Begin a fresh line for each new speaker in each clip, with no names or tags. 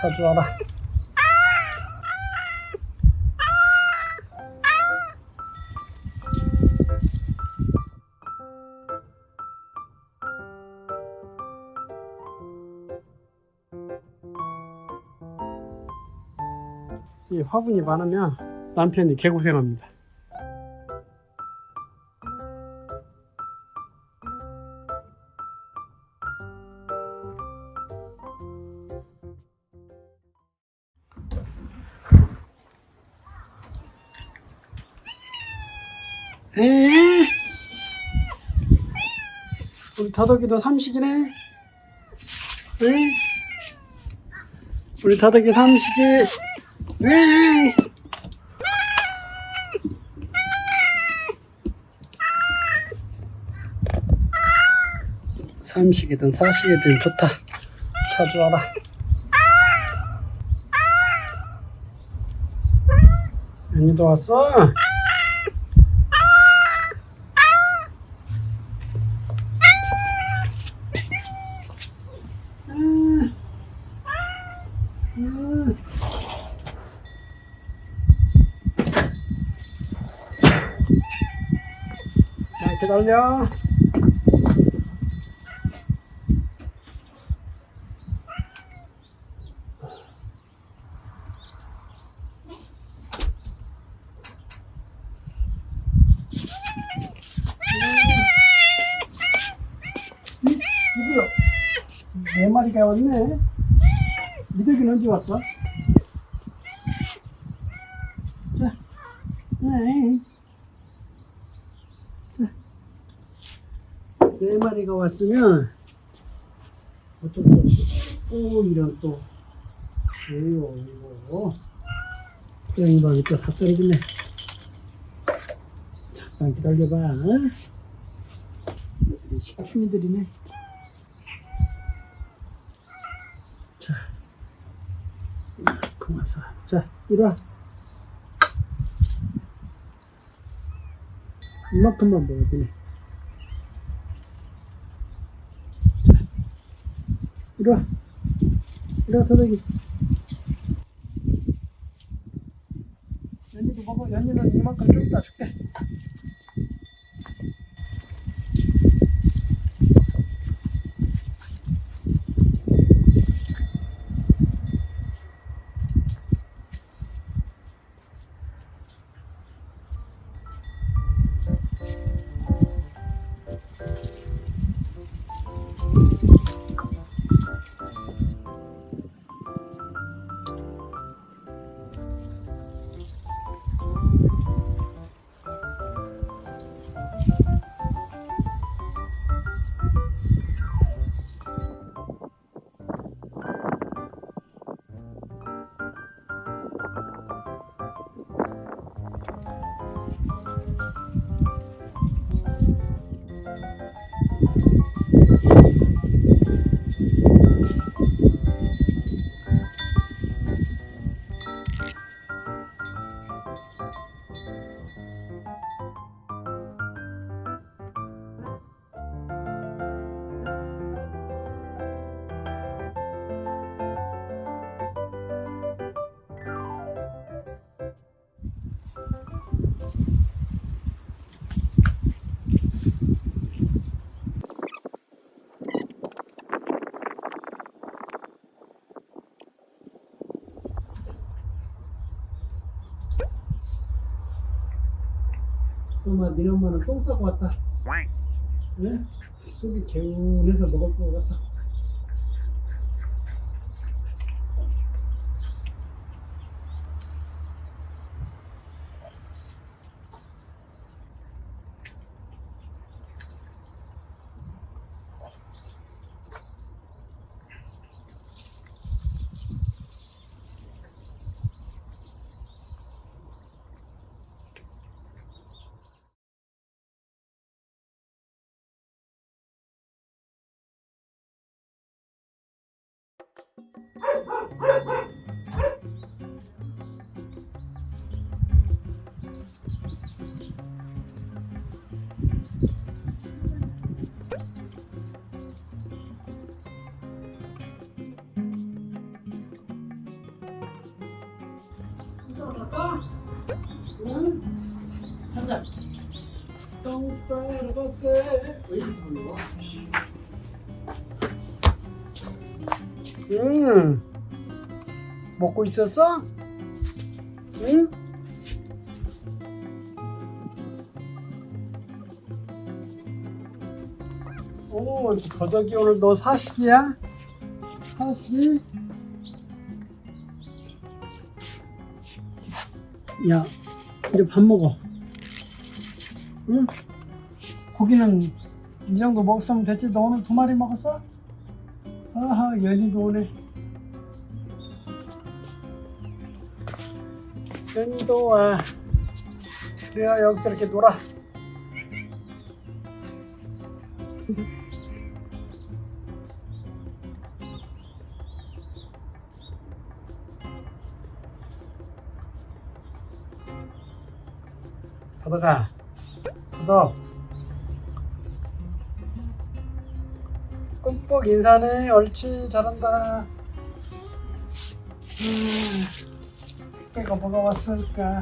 자주 와라. 이 화분이 많으면 남편이 개고생합니다. 다독이도 삼식이네. 에 우리 다독이 삼식이. 에 삼식이든 사식이든 좋다. 자주 와라. 연희도 왔어? 음. 음. 자, 기다려. 누구요? 네 마리가 왔네. 미덕이는 언제 왔어? 자, 에이. 자, 네 마리가 왔으면 어쩔 수 없어. 또 이런 또, 에이요, 이거. 고양이방이 또 삭떨어지네. 잠깐 기다려봐. 식충이들이네. 자, 그만 사. 자, 이리 와. 이만큼만 먹어야 되네. 이리 와. 이 엄마, 니네 엄마는 똥 싸고 왔다. 응? 속이 개운해서 먹을 것 같다. 응. 먹고 있었어? 응? 오, 더덕이 오늘 너 사식이야? 사식? 야, 이제 밥 먹어. 응? 고기는 이 정도 먹었으면 됐지. 너 오늘 두 마리 먹었어? 아하, 연이도 오네. 연이도 와. 그래야 여기서 이렇게 놀아. 더덕아, 더덕. 끔뻑 인사네. 옳지, 잘한다. 음, 택배가 뭐가 왔을까?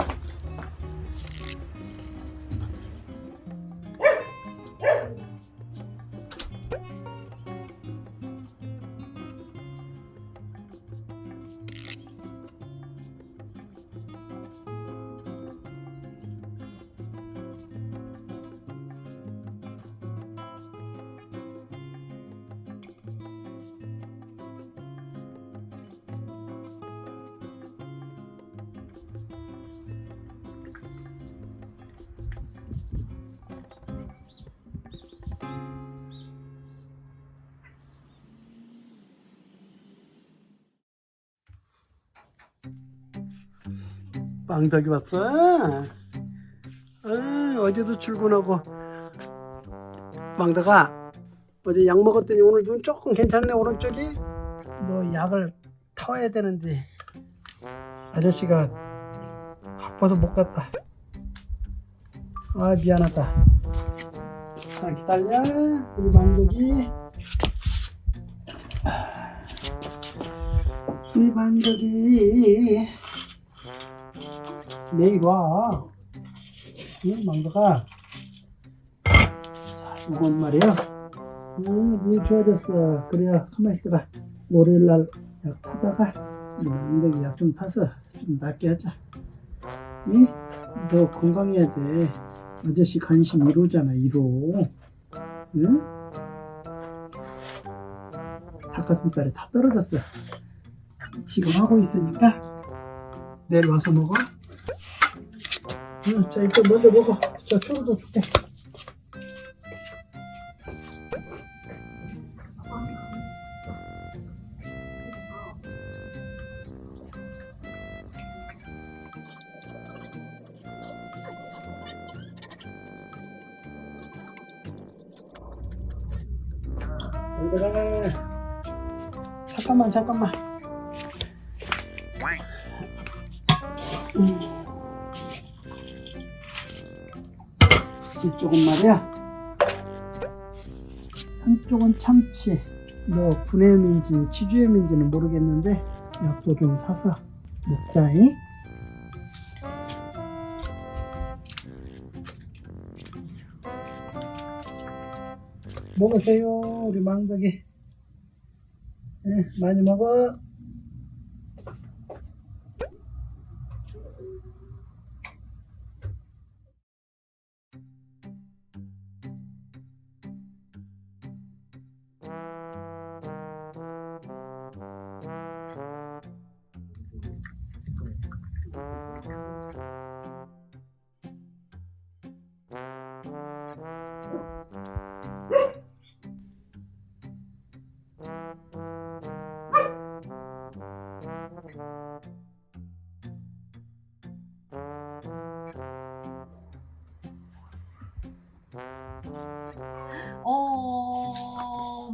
빵덕이 왔어? 아, 어제도 출근하고. 빵덕아 어제 약 먹었더니 오늘 눈 조금 괜찮네 오른쪽이? 너 약을 타와야 되는데. 아저씨가 바빠서 못 갔다. 아 미안하다. 자 기다려 우리 망덕이. 우리 망덕이 내일 와. 응, 망도가. 자, 이건 말이야. 응, 눈이 좋아졌어. 그래야 가만히 있어봐. 월요일 날약 타다가 이 망덕이 약 좀 타서 좀 낫게 하자. 응? 너 건강해야 돼. 아저씨 관심 1호잖아, 1호. 응? 닭가슴살이 다 떨어졌어. 지금 하고 있으니까 내일 와서 먹어. 응, 자, 이거 먼저 먹어. 자, 초로도 줄게. 잠깐만, 잠깐만. 이쪽은 말이야. 한쪽은 참치. 뭐 분해염인지 치주염인지는 모르겠는데 약도 좀 사서 먹자이 먹으세요 우리 망덕이. 예, 많이 먹어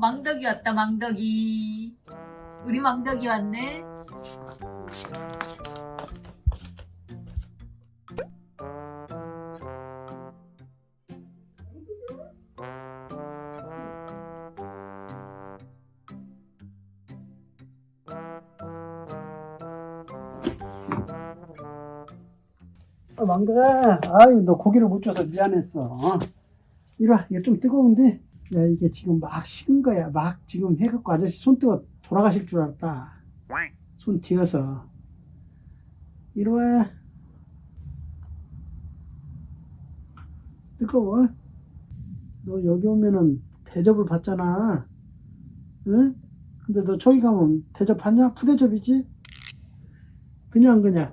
망덕이 왔다, 망덕이. 우리 망덕이 왔네.
아, 망다가, 아유, 너 고기를 못 줘서 미안했어. 어. 이리 와, 이거 좀 뜨거운데? 야, 이게 지금 막 식은 거야. 막 지금 해갖고 아저씨 손 뜨거 돌아가실 줄 알았다. 손 튀어서. 이리 와. 뜨거워? 너 여기 오면은 대접을 받잖아. 응? 근데 너 저기 가면 대접 받냐? 푸대접이지? 그냥 그냥.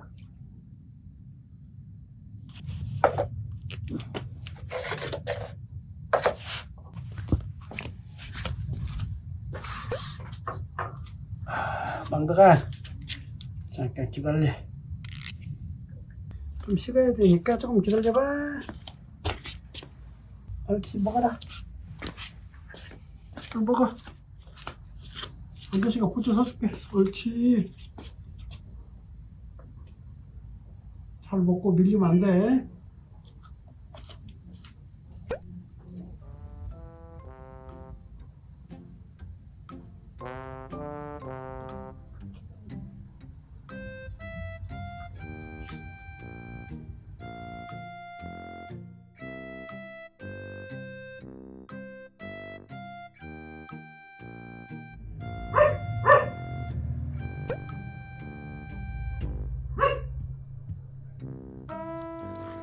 망가가 잠깐 기다려. 좀 식어야 되니까 조금 기다려봐. 옳지 먹어라. 좀 먹어. 아저씨가 고쳐 사줄게. 옳지. 잘 먹고 밀리면 안 돼.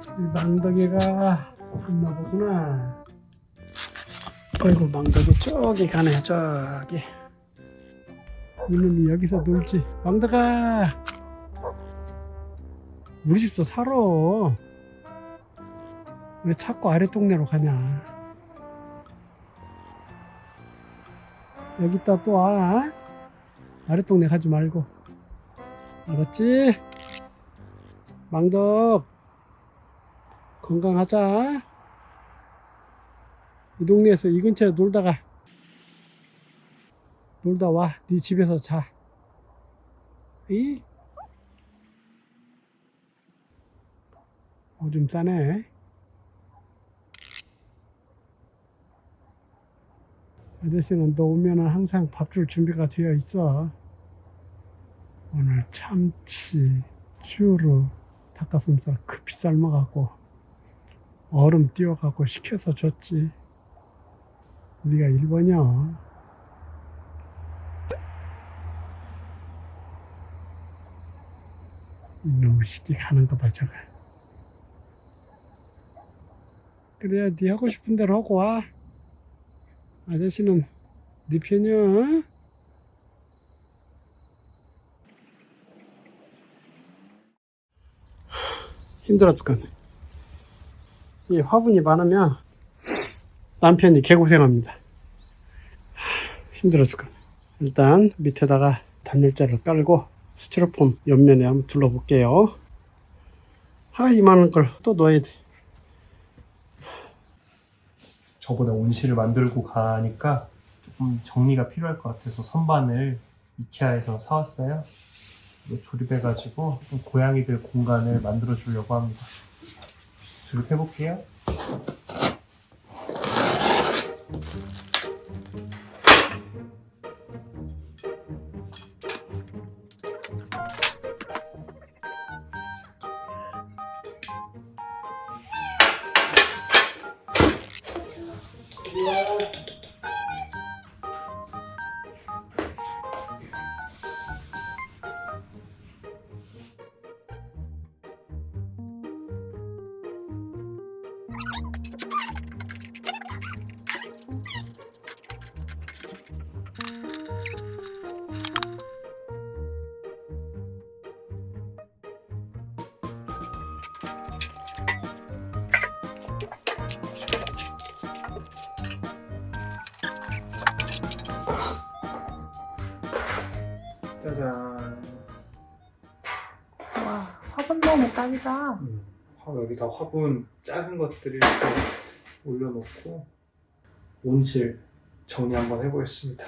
이 망덕이가 왔나 보구나. 아이고 망덕이 저기 가네 저기. 이놈이 여기서 놀지. 망덕아. 우리 집도 살아. 왜 자꾸 아래 동네로 가냐? 여기다 또 와. 아래 동네 가지 말고. 알았지? 망덕. 건강하자. 이 동네에서 이 근처에 놀다가 놀다 와. 네 집에서 자. 이? 오줌 싸네. 아저씨는 너 오면은 항상 밥 줄 준비가 되어 있어. 오늘 참치, 쭈루, 닭가슴살 급히 삶아갖고 얼음 띄워갖고 식혀서 줬지. 우리가 1번이야. 이놈의 새끼 가는 거 봐, 저거. 그래, 네 하고 싶은 대로 하고 와. 아저씨는 네 편이야. 어? 힘들어 죽겠네. 이 화분이 많으면 남편이 개고생합니다. 하, 힘들어 죽겠네. 일단 밑에다가 단열재를 깔고 스티로폼 옆면에 한번 둘러볼게요. 아, 이만한 걸 또 넣어야 돼.
저번에 온실을 만들고 가니까 조금 정리가 필요할 것 같아서 선반을 이케아에서 사왔어요. 조립해가지고 좀 고양이들 공간을 만들어 주려고 합니다. 조립해 볼게요.
화분 너무 딱이다.
음, 화- 여기다 화분 작은 것들을 이렇게 올려놓고 온실 정리 한번 해보겠습니다.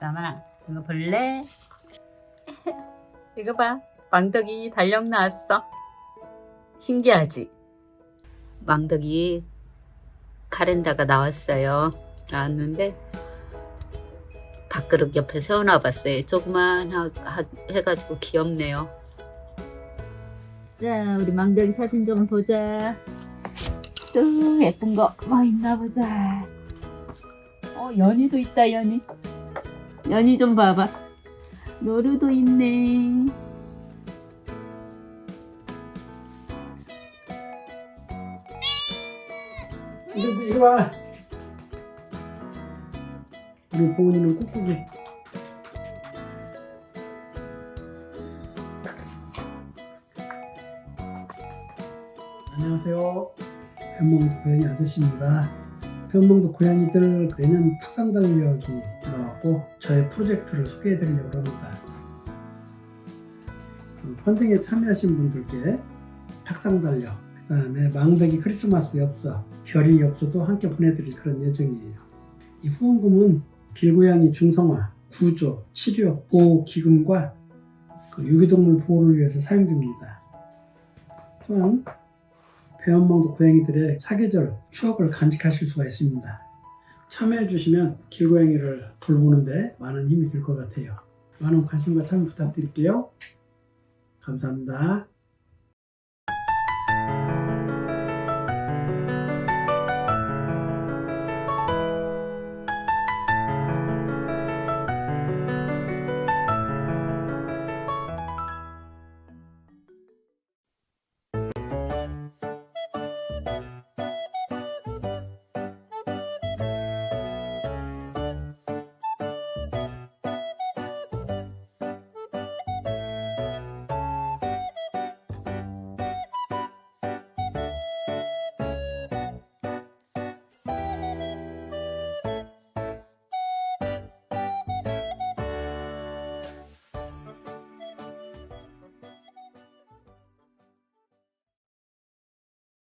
덕삼아. 이거 볼래? 이거 봐. 망덕이 달력 나왔어. 신기하지? 망덕이 카렌다가 나왔어요. 나왔는데 밥그릇 옆에 세워놔봤어요. 조그만 하, 하, 해가지고 귀엽네요. 자 우리 망덕이 사진 좀 보자. 또 예쁜 거 뭐 있나 보자. 어 연희도 있다 연희 연희 좀 봐봐. 노루도 있네.
이리, 이리 와. 우리 보은이는 꾹꾹이. 안녕하세요. 변몽도 고양이 아저씨입니다. 변몽도 고양이들 내년 탁상 달력이 나왔고 저의 프로젝트를 소개해 드리려고 합니다. 그 펀딩에 참여하신 분들께 탁상 달력, 그 다음에 망백이 크리스마스 엽서, 별이 엽서도 함께 보내드릴 그런 예정이에요. 이 후원금은 길고양이 중성화, 구조, 치료, 보호 기금과 그 유기동물 보호를 위해서 사용됩니다. 또한 배원망도 고양이들의 사계절 추억을 간직하실 수가 있습니다. 참여해 주시면 길고양이를 돌보는데 많은 힘이 될 것 같아요. 많은 관심과 참여 부탁드릴게요. 감사합니다.